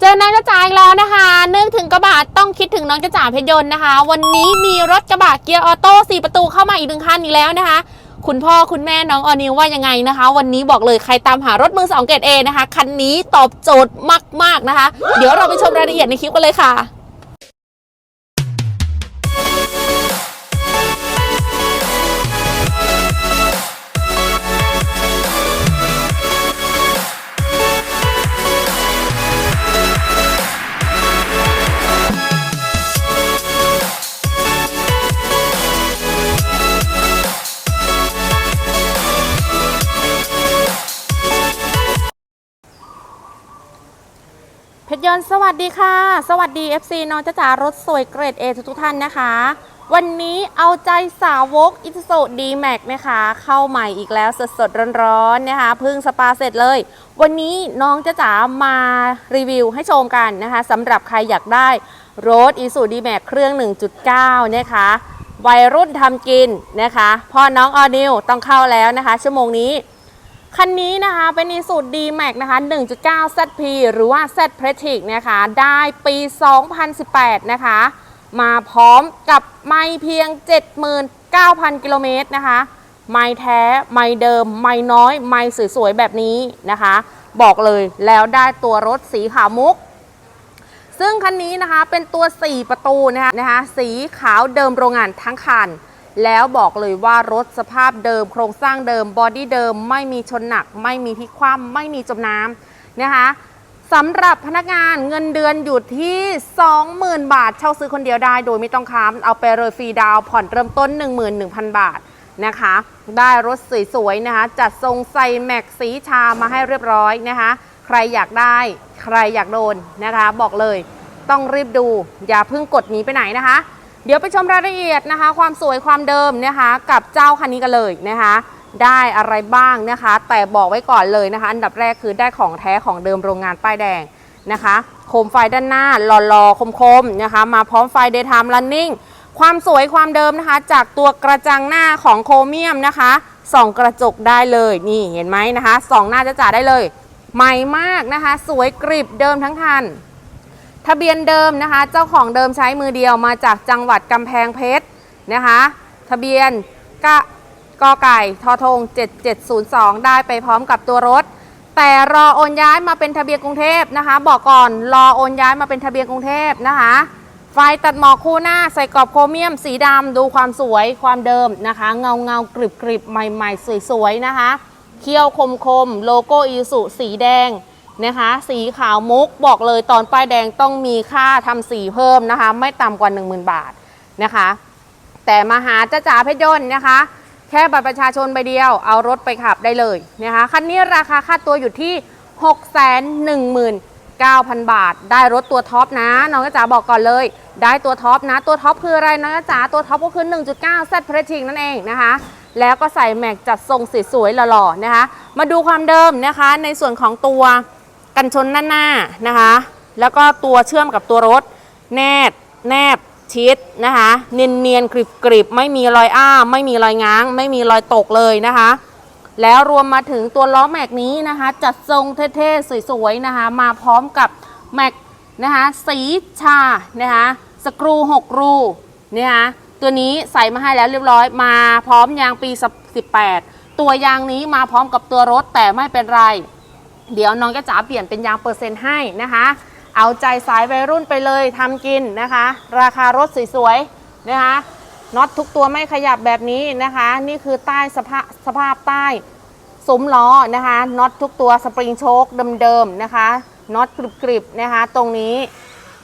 เจอน้องจ้าจ๋าอีกแล้วนะคะ นึกถึงกระบะต้องคิดถึงน้องจ้าจ๋าเพชรยนต์นะคะ วันนี้มีรถกระบะเกียร์ออโต้สี่ประตูเข้ามาอีกหนึ่งคันอีกแล้วนะคะ คุณพ่อคุณแม่น้องออนิวว่ายังไงนะคะ วันนี้บอกเลยใครตามหารถมือสองเกรดเอนะคะ คันนี้ตอบโจทย์มากๆนะคะ เดี๋ยวเราไปชมรายละเอียดในคลิปกันเลยค่ะ วัสดีค่ะ สวัสดี FC น้องจ้าจ๋ารถสวยเกรด A ทุกท่านนะคะ วันนี้เอาใจสาวกอิ s สุดีแม็กนะคะ เข้าใหม่อีกแล้วสดๆร้อนๆนะคะพิ่งสปาเสร็จเลย วันนี้น้องจ้าจ๋ามารีวิวให้ชมกันนะคะสำหรับใครอยากได้รถอิ s สุดีแม็กเครื่อง 1.9 นะคะวัยรุ่นทำกินนะคะพ่อน้องออนิวต้องเข้าแล้วนะคะ ชั่วโมงนี้ คันนี้นะคะเป็นอีสูตร D-Max นะคะ 1.9 ZP หรือว่า Z p r e t i c นะคะ ได้ปี 2018 นะคะ มาพร้อมกับไม่เพียง 79,000 กิโลเมตรนะคะ ไม่แท้ ไม่เดิม ไม่น้อย ไม่สวยๆ แบบนี้นะคะ บอกเลยแล้วได้ตัวรถสีขาวมุก ซึ่งคันนี้นะคะเป็นตัว 4 ประตูนะคะนะคะ สีขาวเดิมโรงงานทั้งคัน แล้วบอกเลยว่ารถสภาพเดิม โครงสร้างเดิมบอดี้เดิม ไม่มีชนหนัก ไม่มีพลิกคว่ำไม่มีจมน้ำนะคะสำหรับพนักงานเงินเดือนอยู่ที่ 20,000 บาท เช่าซื้อคนเดียวได้โดยไม่ต้องค้ำเอาไปเลยฟรีดาวผ่อนเริ่มต้น 11,000 บาทนะคะ ได้รถสวยๆนะคะ จัดทรงใส่แม็กสีชามาให้เรียบร้อยนะคะ ใครอยากได้ใครอยากโดนนะคะ บอกเลยต้องรีบดูอย่าเพิ่งกดหนีไปไหนนะคะ เดี๋ยวไปชมรายละเอียดนะคะ ความสวยความเดิมนะคะกับเจ้าคันนี้กันเลยนะคะ ได้อะไรบ้างนะคะ แต่บอกไว้ก่อนเลยนะคะ อันดับแรกคือได้ของแท้ของเดิมโรงงานป้ายแดงนะคะโคมไฟด้านหน้าหล่อๆคมๆนะคะ มาพร้อมไฟ daytime running ความสวยความเดิมนะคะ จากตัวกระจังหน้าของโครเมียมนะคะส่องกระจกได้เลยนี่เห็นไหมนะคะส่องหน้าจะจ่าได้เลย ใหม่มากนะคะ สวยกริบเดิมทั้งคัน ทะเบียนเดิมนะคะ เจ้าของเดิมใช้มือเดียวมาจากจังหวัดกำแพงเพชรนะคะ ทะเบียนกกอไก่ทอทง 7702 ได้ไปพร้อมกับตัวรถ แต่รอโอนย้ายมาเป็นทะเบียนกรุงเทพนะคะ บอกก่อนรอโอนย้ายมาเป็นทะเบียนกรุงเทพนะคะ ไฟตัดหมอกคู่หน้าใส่กรอบโครเมียมสีดำดูความสวยความเดิมนะคะ เงาเงากริบกริบใหม่ ๆ สวย ๆ นะคะเขี้ยวคมคมโลโก้อีสุสีแดง นะคะ สีขาวมุกบอกเลยตอนป้ายแดงต้องมีค่าทำสีเพิ่มนะคะ ไม่ต่ำกว่า 10,000 บาทนะคะ แต่มาหาจ้าจ๋าเพชรยนต์นะคะ แค่บัตรประชาชนใบเดียวเอารถไปขับได้เลยนะคะคันนี้ราคาค่าตัวอยู่ที่ 619,000 บาท ได้รถตัวท็อปนะน้องจ้าจ๋าบอกก่อนเลย ได้ตัวท็อปนะตัวท็อปคืออะไรน้องจ้าจ๋าตัวท็อปก็คือ 1.9 Z p r e t i c นั่นเองนะคะแล้วก็ใส่แม็กจัดทรงสวยๆหล่อๆนะคะ มาดูความเดิมนะคะในส่วนของตัว กันชนด้านหน้านะคะ แล้วก็ตัวเชื่อมกับตัวรถ แนบแนบชิดนะคะ เนียนเนียนๆกริบกริบไม่มีรอยอ้า ไม่มีรอยง้าง ไม่มีรอยตกเลยนะคะ แล้วรวมมาถึงตัวล้อแม็กนี้นะคะ จัดทรงเท่ๆสวยๆนะคะ มาพร้อมกับแม็กนะคะสีชานะคะสกรู6รูนะคะตัวนี้ใส่มาให้แล้วเรียบร้อยมาพร้อมยางปี 18 ตัวยางนี้มาพร้อมกับตัวรถแต่ไม่เป็นไร เดี๋ยวน้องก็จ๋าเปลี่ยนเป็นยางเปอร์เซ็นต์ให้นะคะ เอาใจสายวัยรุ่นไปเลยทำกินนะคะ ราคารถสวยๆนะคะน็อตทุกตัวไม่ขยับแบบนี้นะคะ นี่คือใต้สภาพสภาพใต้ซุ้มล้อนะคะน็อตทุกตัวสปริงโชคเดิมๆนะคะน็อตกริบๆนะคะ ตรงนี้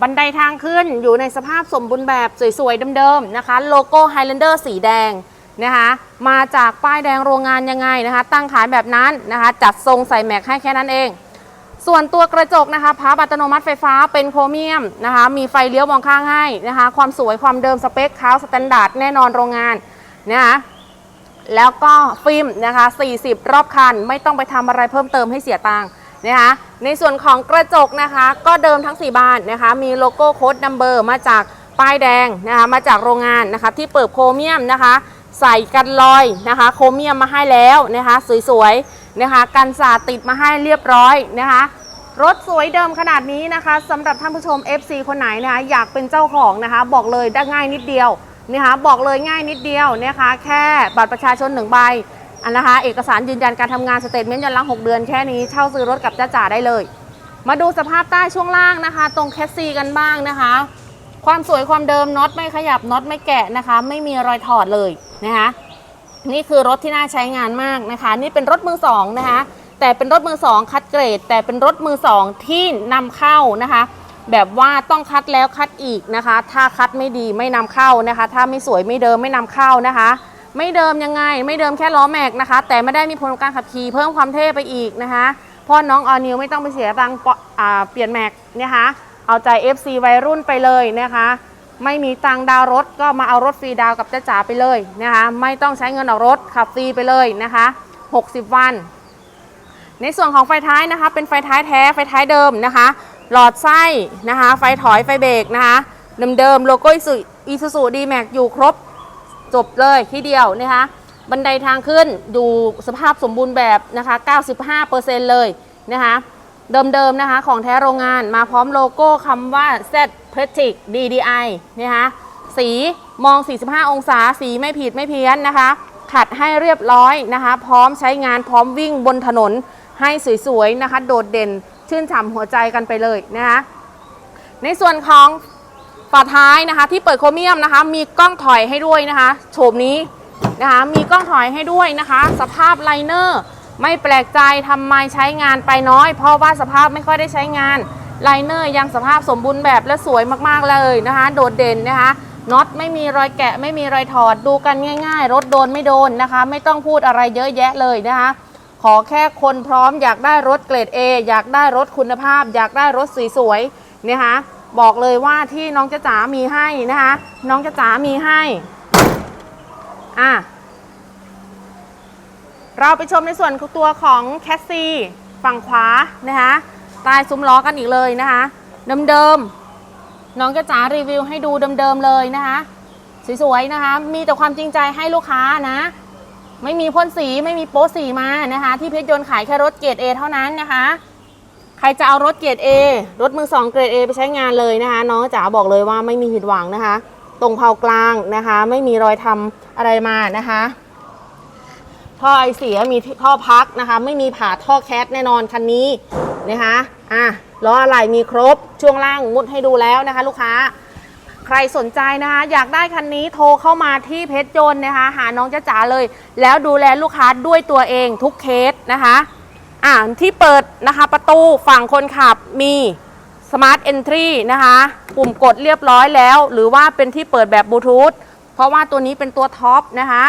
บันไดทางขึ้นอยู่ในสภาพสมบูรณ์แบบสวยๆเดิมๆนะคะ โลโก้ Highlander สีแดง นะคะมาจากป้ายแดงโรงงานยังไงนะคะ ตั้งขายแบบนั้นนะคะจัดทรงใส่แม็กให้แค่นั้นเอง ส่วนตัวกระจกนะคะพับอัตโนมัติไฟฟ้าเป็นโครเมียมนะคะมีไฟเลี้ยวมองข้างให้นะคะความสวยความเดิมสเปคเขาสแตนดาร์ดแน่นอนโรงงานนะคะแล้วก็ฟิล์มนะคะ 40 รอบคัน ไม่ต้องไปทำอะไรเพิ่มเติมให้เสียตังค์นะคะ ในส่วนของกระจกนะคะ ก็เดิมทั้ง 4 บานนะคะ มีโลโก้โค้ดนัมเบอร์มาจากป้ายแดงนะคะ มาจากโรงงานนะคะ ที่เปิดโครเมียมนะคะ ใส่กันรอยนะคะโครเมียมมาให้แล้วนะคะสวยๆนะคะกันสาดติดมาให้เรียบร้อยนะคะรถสวยเดิมขนาดนี้นะคะสำหรับท่านผู้ชม FC คนไหนนะคะอยากเป็นเจ้าของนะคะบอกเลยได้ง่ายนิดเดียวนะคะบอกเลยง่ายนิดเดียวนะคะแค่บัตรประชาชนหนึ่งใบอันนะคะเอกสารยืนยันการทำงานสเตทเมนต์ย้อนลัง 6 เดือนแค่นี้เช่าซื้อรถกับจ้าจ๋าได้เลย มาดูสภาพใต้ช่วงล่างนะคะ ตรงแคสซีกันบ้างนะคะ ความสวยความเดิมน็อตไม่ขยับน็อตไม่แกะนะคะ ไม่มีรอยถอดเลย นะคะนี่คือรถที่น่าใช้งานมากนะคะ นี่เป็นรถมือสองนะคะ แต่เป็นรถมือสองคัดเกรด แต่เป็นรถมือสองที่นำเข้านะคะ แบบว่าต้องคัดแล้วคัดอีกนะคะ ถ้าคัดไม่ดีไม่นำเข้านะคะ ถ้าไม่สวยไม่เดิมไม่นำเข้านะคะ ไม่เดิมยังไง ไม่เดิมแค่ล้อแม็กนะคะ แต่ไม่ได้มีผลการขับขี่เพิ่มความเท่ไปอีกนะคะพราะน้องออนิวไม่ต้องไปเสียตังค์เปลี่ยนแม็กนะคะเอาใจ FC วัยรุ่นไปเลยนะคะ ไม่มีตังดาวรถก็มาเอารถฟรีดาวกับจ้าจ๋าไปเลยนะคะ ไม่ต้องใช้เงินออกรถขับฟรีไปเลยนะคะ 60 วัน ในส่วนของไฟท้ายนะคะ เป็นไฟท้ายแท้ไฟท้ายเดิมนะคะ หลอดไส้นะคะ ไฟถอยไฟเบรกนะคะเดิมๆโลโก้อีซูซูดีแม็กอยู่ครบจบเลยที่เดียวนะคะ บันไดทางขึ้นอยู่สภาพสมบูรณ์แบบนะคะ 95%เลยนะคะ เดิมๆนะคะ ของแท้โรงงานมาพร้อมโลโก้คำว่า Z p r e t i c DDI นะคะสีมอง 45 องศาสีไม่ผิดไม่เพี้ยนนะคะ ขัดให้เรียบร้อยนะคะ พร้อมใช้งานพร้อมวิ่งบนถนนให้สวยๆนะคะ โดดเด่นชื่นฉ่ำหัวใจกันไปเลยนะคะในส่วนของฝาท้ายนะคะ ที่เปิดโครเมียมนะคะ มีกล้องถอยให้ด้วยนะคะโฉมนี้นะคะ มีกล้องถอยให้ด้วยนะคะ สภาพไลเนอร์ ไม่แปลกใจทำไมใช้งานไปน้อย เพราะว่าสภาพไม่ค่อยได้ใช้งานไลเนอร์ยังสภาพสมบูรณ์แบบและสวยมากๆเลยนะคะ โดดเด่นนะคะน็อตไม่มีรอยแกะไม่มีรอยถอดดูกันง่าย ๆ รถโดนไม่โดนนะคะ ไม่ต้องพูดอะไรเยอะแยะเลยนะคะ ขอแค่คนพร้อมอยากได้รถเกรด A อยากได้รถคุณภาพ อยากได้รถสวยๆนะคะบอกเลยว่าที่น้องจ๊ะจ๋ามีให้นะคะ น้องจ๊ะจ๋ามีให้อะ เราไปชมในส่วนตัวของแคสซีฝั่งขวานะคะใต้ซุ้มล้อกันอีกเลยนะคะเดิมๆน้องจ๊ะจ๋ารีวิวให้ดูเดิมๆเลยนะคะสวยๆนะคะมีแต่ความจริงใจให้ลูกค้านะไม่มีพ่นสีไม่มีโป๊สีมานะคะ ที่เพชรยนต์ขายแค่รถเกรด A เท่านั้นนะคะ ใครจะเอารถเกรด A รถมือสองเกรด A ไปใช้งานเลยนะคะ น้องจ๋าบอกเลยว่าไม่มีผิดหวังนะคะ ตรงเผากลางนะคะ ไม่มีรอยทำอะไรมานะคะ ท่อไอเสียมีท่อพักนะคะ ไม่มีผ่าท่อแคสแน่นอนคันนี้นะคะอะล้ออะไรมีครบช่วงล่างมุดให้ดูแล้วนะคะ ลูกค้า ใครสนใจนะคะ อยากได้คันนี้โทรเข้ามาที่เพชรยนต์นะคะ หาน้องจ้าจ๋าเลย แล้วดูแลลูกค้าด้วยตัวเองทุกเคสนะคะอ่าที่เปิดนะคะประตูฝั่งคนขับมี Smart Entry นะคะปุ่มกดเรียบร้อยแล้ว หรือว่าเป็นที่เปิดแบบบลูทูธเพราะว่าตัวนี้เป็นตัวท็อปนะคะ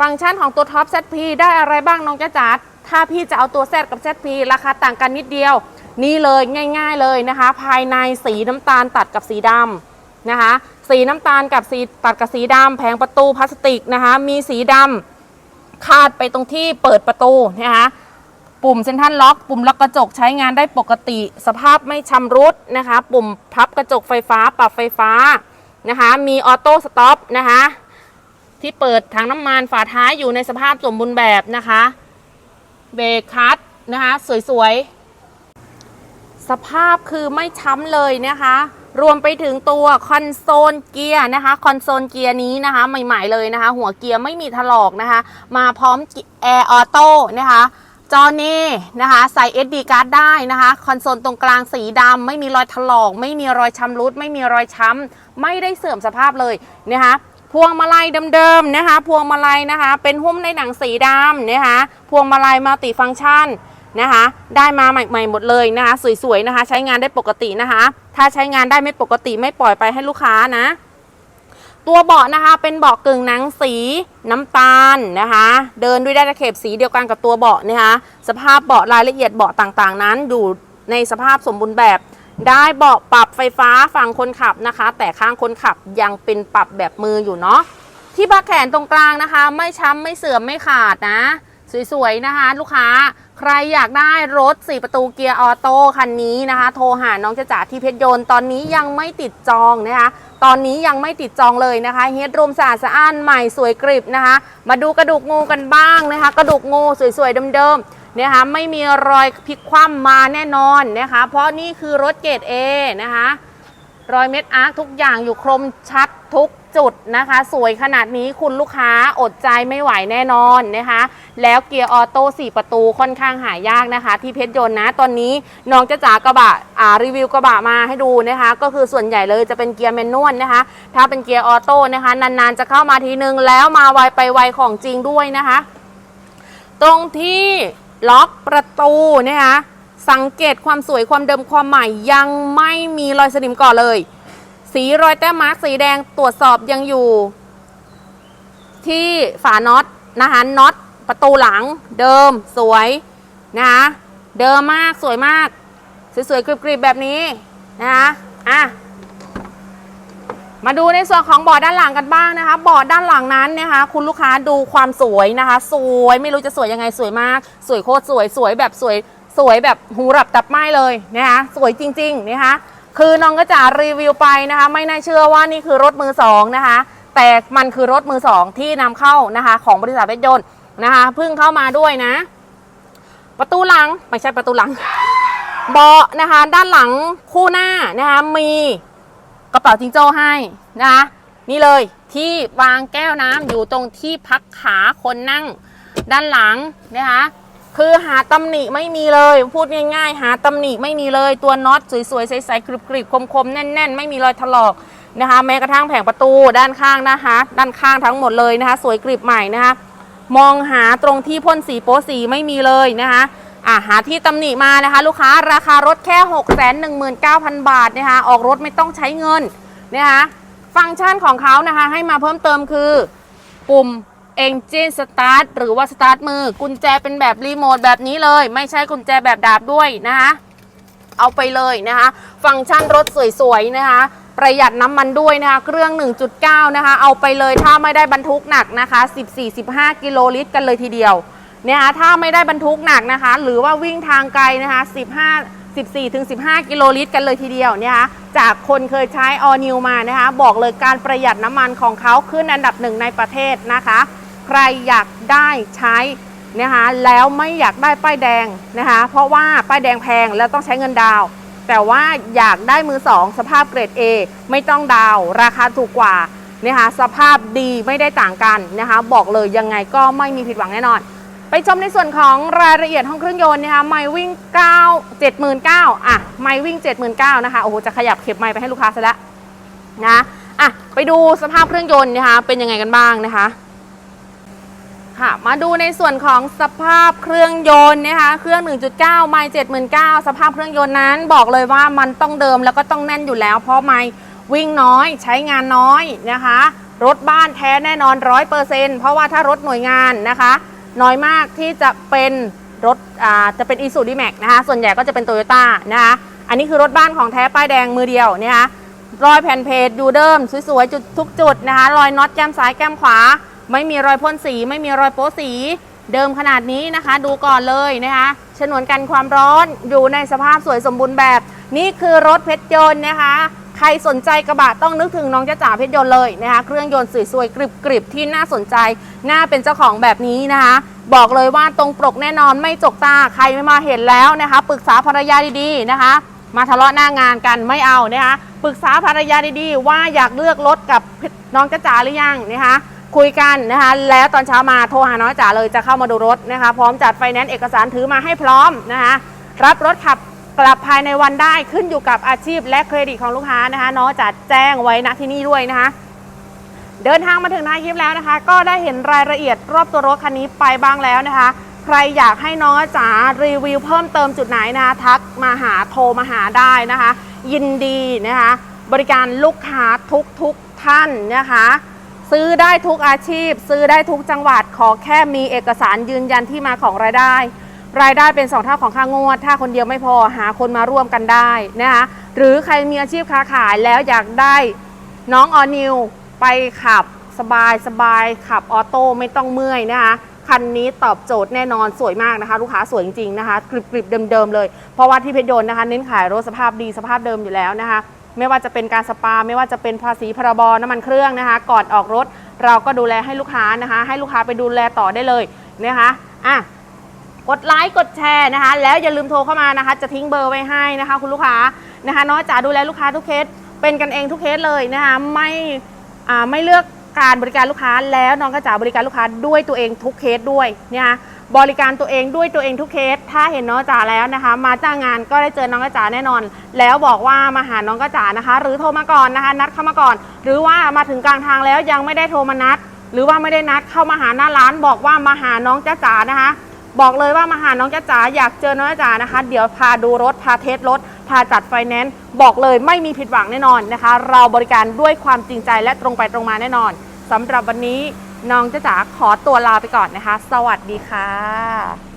ฟังก์ชันของตัวท็อป ZP ได้อะไรบ้างน้องจ้าจ๋าถ้าพี่จะเอาตัว Z กับ ZP ราคาต่างกันนิดเดียว นี่เลยง่าย ๆเลยนะคะ ภายในสีน้ำตาลตัดกับสีดำนะคะ สีน้ำตาลกับสีตัดกับสีดำแผงประตูพลาสติกนะคะ มีสีดำคาดไปตรงที่เปิดประตูนะคะปุ่มเซ็นทรัลล็อก ปุ่มล็อกกระจกใช้งานได้ปกติ สภาพไม่ชำรุดนะคะ ปุ่มพับกระจกไฟฟ้า ปรับไฟฟ้านะคะ มีออโต้สต็อปนะคะ ที่เปิดถังน้ำมันฝาท้ายอยู่ในสภาพสมบูรณ์แบบนะคะ เบรกคัทนะคะ สวยๆ สภาพคือไม่ช้ำเลยนะคะ รวมไปถึงตัวคอนโซลเกียร์นะคะ คอนโซลเกียร์นี้นะคะ ใหม่ๆเลยนะคะ หัวเกียร์ไม่มีถลอกนะคะ มาพร้อมแอร์ออโต้นะคะจอเน่นะคะใส่ SD card ได้นะคะ คอนโซลตรงกลางสีดำไม่มีรอยถลอก ไม่มีรอยชำรุด ไม่มีรอยช้ำไม่ได้เสื่อมสภาพเลยนะคะ พวงมาลัยเดิมๆนะคะ พวงมาลัยนะคะ เป็นหุ้มในหนังสีดำนะคะ พวงมาลัยมัลติฟังก์ชันนะคะ ได้มาใหม่ๆหมดเลยนะคะ สวยๆนะคะ ใช้งานได้ปกตินะคะ ถ้าใช้งานได้ไม่ปกติไม่ปล่อยไปให้ลูกค้านะ ตัวเบาะนะคะ เป็นเบาะกึ่งหนังสีน้ำตาลนะคะ เดินด้วยได้ตะเข็บสีเดียวกันกับตัวเบาะนะคะ สภาพเบาะรายละเอียดเบาะต่างๆ นั้นอยู่ในสภาพสมบูรณ์แบบ ได้เบาะปรับไฟฟ้าฝั่งคนขับนะคะ แต่ข้างคนขับยังเป็นปรับแบบมืออยู่เนาะที่บักแขนตรงกลางนะคะ ไม่ช้ำไม่เสื่อมไม่ขาดนะ สวยๆนะคะ ลูกค้าใครอยากได้รถ 4 ประตูเกียร์ออโต้คันนี้นะคะ โทรหาน้องจะจ๋าที่เพชรยนต์ตอนนี้ยังไม่ติดจองนะคะ ตอนนี้ยังไม่ติดจองเลยนะคะเฮดรูมสะอาดสะอ้านใหม่สวยกริบนะคะ มาดูกระดูกงูกันบ้างนะคะ กระดูกงูสวยๆเดิมๆ นะคะไม่มีรอยพลิกคว่ำมาแน่นอนนะคะ เพราะนี่คือรถเกรด A นะคะรอยเม็ดอาร์คทุกอย่างอยู่คมชัดทุกจุดนะคะ สวยขนาดนี้คุณลูกค้าอดใจไม่ไหวแน่นอนนะคะ แล้วเกียร์ออโต้4ประตูค่อนข้างหายากนะคะ ที่เพชรยนต์นะ ตอนนี้น้องจะจ๋ากระบะอ่ารีวิวกระบะมาให้ดูนะคะ ก็คือส่วนใหญ่เลยจะเป็นเกียร์แมนนวลนะคะ ถ้าเป็นเกียร์ออโต้นะคะ นานๆจะเข้ามาทีนึงแล้วมาไวไปไวของจริงด้วยนะคะ ตรงที่ ล็อกประตูนะคะสังเกตความสวยความเดิมความใหม่ยังไม่มีรอยสนิมก่อนเลย สีรอยแต้มมาร์กสีแดงตรวจสอบยังอยู่ ที่ฝาน็อตนะคะน็อตประตูหลังเดิมสวยนะคะเดิมมากสวยมาก สวยๆกริบๆแบบนี้นะคะอะ มาดูในส่วนของเบาะด้านหลังกันบ้างนะคะเบาะด้านหลังนั้นนะคะ คุณลูกค้าดูความสวยนะคะ สวยไม่รู้จะสวยยังไงสวยมาก สวยโคตรสวยสวยแบบสวยสวยแบบหูหลับตับไหมเลยนะคะสวยจริงๆนะคะคือน้องก็จะรีวิวไปนะคะ ไม่น่าเชื่อว่านี่คือรถมือสองนะคะ แต่มันคือรถมือสองที่นำเข้านะคะ ของบริษัทเพชรยนต์นะคะเพิ่งเข้ามาด้วยนะ ประตูหลังไม่ใช่ประตูหลังเบาะนะคะ ด้านหลังคู่หน้านะคะมี กระเป๋าจิงโจ้ให้นะคะนี่เลยที่วางแก้วน้ำอยู่ตรงที่พักขาคนนั่งด้านหลังนะคะคือหาตำหนิไม่มีเลย พูดง่ายๆ หาตำหนิไม่มีเลยตัวน็อตสวยๆใสๆกริบๆคมๆแน่น ๆ ไม่มีรอยถลอกนะคะ แม้กระทั่งแผงประตูด้านข้างนะคะ ด้านข้างทั้งหมดเลยนะคะ สวยกริบใหม่นะคะ มองหาตรงที่พ่นสีโป๊สีไม่มีเลยนะคะ อะหาที่ตำหนิมานะคะ ลูกค้าราคารถแค่ 6 1 9 0 0 0 บาทนะคะออกรถไม่ต้องใช้เงินนะคะฟังก์ชันของเขานะคะ ให้มาเพิ่มเติมคือปุ่ม Engine Start หรือว่า Start มือ กุญแจเป็นแบบรีโมทแบบนี้เลย ไม่ใช่กุญแจแบบดาบด้วยนะคะเอาไปเลยนะคะ ฟังก์ชันรถสวยๆนะคะ ประหยัดน้ำมันด้วยนะคะ เครื่อง 1.9 นะคะ เอาไปเลยถ้าไม่ได้บรรทุกหนักนะคะ 14-15 กิโลลิตรกันเลยทีเดียว นะคะถ้าไม่ได้บรรทุกหนักนะคะ หรือว่าวิ่งทางไกลนะคะ 15 14ถึง15 กิโลลิตรกันเลยทีเดียวนะคะจากคนเคยใช้ออนิวมานะคะ บอกเลยการประหยัดน้ำมันของเขาขึ้นอันดับหนึ่งในประเทศนะคะ ใครอยากได้ใช้นะคะแล้วไม่อยากได้ป้ายแดงนะคะ เพราะว่าป้ายแดงแพงแล้วต้องใช้เงินดาวแต่ว่าอยากได้มือสองสภาพเกรด A ไม่ต้องดาวราคาถูกกว่านะคะสภาพดีไม่ได้ต่างกันนะคะ บอกเลยยังไงก็ไม่มีผิดหวังแน่นอน ไปชมในส่วนของรายละเอียดห้องเครื่องยนต์นะคะไมวิ่ง 9 79,000อะไมวิ่ง 79,000นะคะโอ้โหจะขยับเข็บไมไปให้ลูกค้าซะแล้วนะอะไปดูสภาพเครื่องยนต์นะคะเป็นยังไงกันบ้างนะคะค่ะมาดูในส่วนของสภาพเครื่องยนต์นะคะเครื่อง 1.9 ไมล์79,000 สภาพเครื่องยนต์นั้นบอกเลยว่ามันต้องเดิมแล้วก็ต้องแน่นอยู่แล้ว เพราะไมล์วิ่งน้อยใช้งานน้อยนะคะ รถบ้านแท้แน่นอน 100%เพราะว่าถ้ารถหน่วยงานนะคะ น้อยมากที่จะเป็นรถอ่าจะเป็น i s u d m a x นะคะส่วนใหญ่ก็จะเป็น Toyota นะคะอันนี้คือรถบ้านของแท้ป้ายแดงมือเดียวนะคะรอยแผ่นเพจดูเดิม สวยๆจุดทุกจุดนะคะรอยน็อตแก้มซ้ายแก้มขวา ไม่มีรอยพ่นสี ไม่มีรอยโป๊สีเดิมขนาดนี้นะคะ ดูก่อนเลยนะคะฉนวนกันความร้อนอยู่ในสภาพสวยสมบูรณ์แบบ นี่คือรถเพชรยนต์นะคะ ใครสนใจกระบะต้องนึกถึงน้องจ้าจ๋าเพชรยนต์เลยนะคะ เครื่องยนต์สวยๆกริบๆที่น่าสนใจ น่าเป็นเจ้าของแบบนี้นะคะ บอกเลยว่าตรงปกแน่นอนไม่จกตาใครไม่มาเห็นแล้วนะคะ ปรึกษาภรรยาดีๆนะคะ มาทะเลาะหน้างานกันไม่เอานะคะปรึกษาภรรยาดีๆ ว่าอยากเลือกรถกับน้องจ้าจ๋าหรือยังนะคะคุยกันนะคะแล้วตอนเช้ามาโทรหาน้องจ๋าเลยจะเข้ามาดูรถนะคะ พร้อมจัดไฟแนนซ์เอกสารถือมาให้พร้อมนะคะรับรถขับ กลับภายในวันได้ขึ้นอยู่กับอาชีพและเครดิตของลูกค้านะคะน้องจ๋าแจ้งไว้ณที่นี่ด้วยนะคะ เดินทางมาถึงหน้าคลิปแล้วนะคะ ก็ได้เห็นรายละเอียดรอบตัวรถคันนี้ไปบ้างแล้วนะคะ ใครอยากให้น้องจ๋ารีวิวเพิ่มเติมจุดไหนนะคะทักมาหาโทรมาหาได้นะคะ ยินดีนะคะ บริการลูกค้าทุกทุกท่านนะคะซื้อได้ทุกอาชีพ ซื้อได้ทุกจังหวัดขอแค่มีเอกสารยืนยันที่มาของรายได้ รายได้เป็นสองเท่าของค่างวด ถ้าคนเดียวไม่พอหาคนมาร่วมกันได้นะคะหรือใครมีอาชีพค้าขายแล้วอยากได้น้องออนิวไปขับสบายสบายขับออโต้ไม่ต้องเมื่อยนะคะคันนี้ตอบโจทย์แน่นอนสวยมากนะคะ ลูกค้าสวยจริงๆนะคะกริบๆเดิมๆเลย เพราะว่าที่เพชรยนนะคะ เน้นขายรถสภาพดีสภาพเดิมอยู่แล้วนะคะ ไม่ว่าจะเป็นการสปา ไม่ว่าจะเป็นภาษีพรบน้ำมันเครื่องนะคะ ก่อนออกรถเราก็ดูแลให้ลูกค้านะคะ ให้ลูกค้าไปดูแลต่อได้เลยนะคะอะ กดไลค์กดแชร์นะคะ แล้วอย่าลืมโทรเข้ามานะคะ จะทิ้งเบอร์ไว้ให้นะคะ คุณลูกค้านะคะน้องจ๋าดูแลลูกค้าทุกเคสเป็นกันเองทุกเคสเลยนะคะไม่ไม่เลือกการบริการลูกค้าแล้วน้องก็จ๋าบริการลูกค้าด้วยตัวเองทุกเคสด้วยนะคะบริการตัวเองด้วยตัวเองทุกเคส ถ้าเห็นน้องจ๋าแล้วนะคะ มาจ้างงานก็ได้เจอน้องกระจ๋าแน่นอน แล้วบอกว่ามาหาน้องกระจ๋านะคะ หรือโทรมาก่อนนะคะ นัดเข้ามาก่อน หรือว่ามาถึงกลางทางแล้วยังไม่ได้โทรมานัด หรือว่าไม่ได้นัดเข้ามาหาหน้าร้านบอกว่ามาหาน้องจ๋านะคะ บอกเลยว่ามาหาน้องจ้าจ๋าอยากเจอน้องจ้าจ๋านะคะ เดี๋ยวพาดูรถพาเทสรถ พาจัดไฟแนนซ์บอกเลยไม่มีผิดหวังแน่นอนนะคะ เราบริการด้วยความจริงใจและตรงไปตรงมาแน่นอนสำหรับวันนี้น้องจ้าจ๋าขอตัวลาไปก่อนนะคะ สวัสดีค่ะ